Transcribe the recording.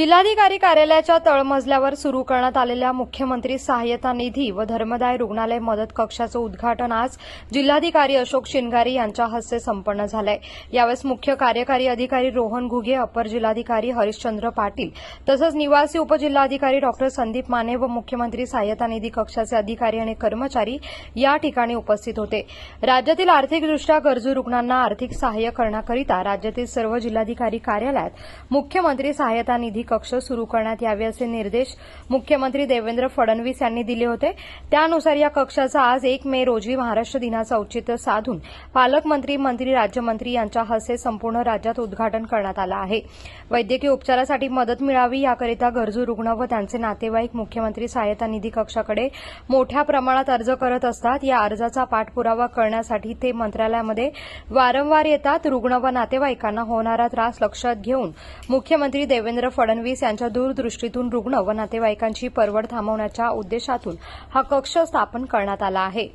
जिल्हाधिकारी कार्यालयाच्या तळमजल्यावर सुरू करण्यात आलेल्या मुख्यमंत्री सहाय्यता निधी व धर्मदाय रुग्णालय मदत कक्षाचं उद्घाटन आज जिल्हाधिकारी अशोक शिनगारी यांच्या हस्ते संपन्न झालंय. यावेळेस मुख्य कार्यकारी अधिकारी रोहन घुगे अपर जिल्हाधिकारी हरिश्चंद्र पाटील तसंच निवासी उपजिल्हाधिकारी डॉक्टर संदीप माने व मुख्यमंत्री सहाय्यता निधी कक्षाचे अधिकारी आणि कर्मचारी या ठिकाणी उपस्थित होते. राज्यातील आर्थिकदृष्ट्या गरजू रुग्णांना आर्थिक सहाय्य करण्याकरिता राज्यातील सर्व जिल्हाधिकारी कार्यालयात मुख्यमंत्री सहाय्यता निधी कक्ष सुरू करण्यात यावे असे निर्देश मुख्यमंत्री देवेंद्र फडणवीस यांनी दिले होते. त्यानुसार या कक्षाचा आज एक मे रोजी महाराष्ट्र दिनाचं औचित्य साधून पालकमंत्री मंत्री राज्यमंत्री यांच्या हस्ते संपूर्ण राज्यात उद्घाटन करण्यात आलं आहे. वैद्यकीय उपचारासाठी मदत मिळावी याकरिता गरजू रुग्ण व त्यांचे नातेवाईक मुख्यमंत्री सहाय्यता निधी कक्षाकडे मोठ्या प्रमाणात अर्ज करत असतात. या अर्जाचा पाठपुरावा करण्यासाठी ते मंत्रालयामध्ये वारंवार येतात. रुग्ण व नातेवाईकांना होणारा त्रास लक्षात घेऊन मुख्यमंत्री देवेंद्र फडणवीस यांच्या दूरदृष्टीतून रुग्ण व नातेवाईकांची परवड थांबवण्याच्या उद्देशातून हा कक्ष स्थापन करण्यात आला आहे.